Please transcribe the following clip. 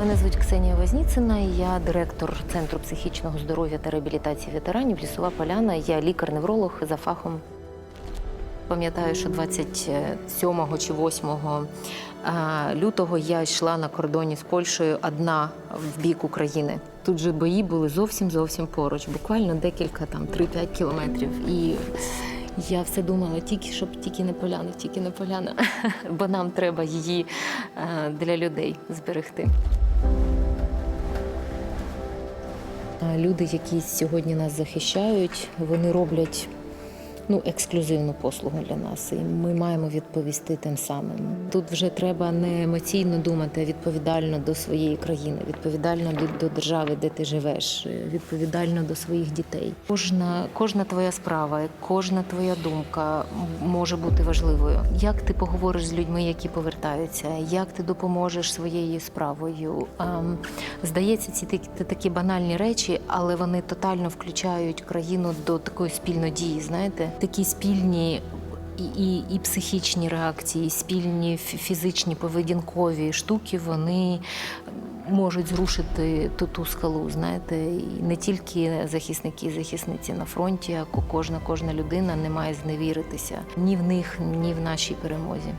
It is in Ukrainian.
Мене звуть Ксенія Возніцина, я директор Центру психічного здоров'я та реабілітації ветеранів Лісова Поляна. Я лікар-невролог за фахом. Пам'ятаю, що 27 чи 8 лютого я йшла на кордоні з Польщею одна в бік України. Тут же бої були зовсім зовсім поруч, буквально декілька там 3-5 кілометрів. І я все думала, тільки щоб тільки не поляна, тільки не поляна, бо нам треба її для людей зберегти. Люди, які сьогодні нас захищають, вони роблять ну, ексклюзивну послугу для нас, і ми маємо відповісти тим самим. Тут вже треба не емоційно думати, а відповідально до своєї країни, відповідально до, держави, де ти живеш, е, відповідально до своїх дітей. Кожна, кожна твоя справа, кожна твоя думка може бути важливою. Як ти поговориш з людьми, які повертаються, як ти допоможеш своєю справою? Здається, ці такі банальні речі, але вони тотально включають країну до такої спільної дії. Знаєте, такі спільні. І і, і психічні реакції, і спільні фізичні поведінкові штуки, вони можуть зрушити ту, ту скалу. Знаєте, і не тільки захисники, і захисниці на фронті, а кожна кожна людина не має зневіритися ні в них, ні в нашій перемозі.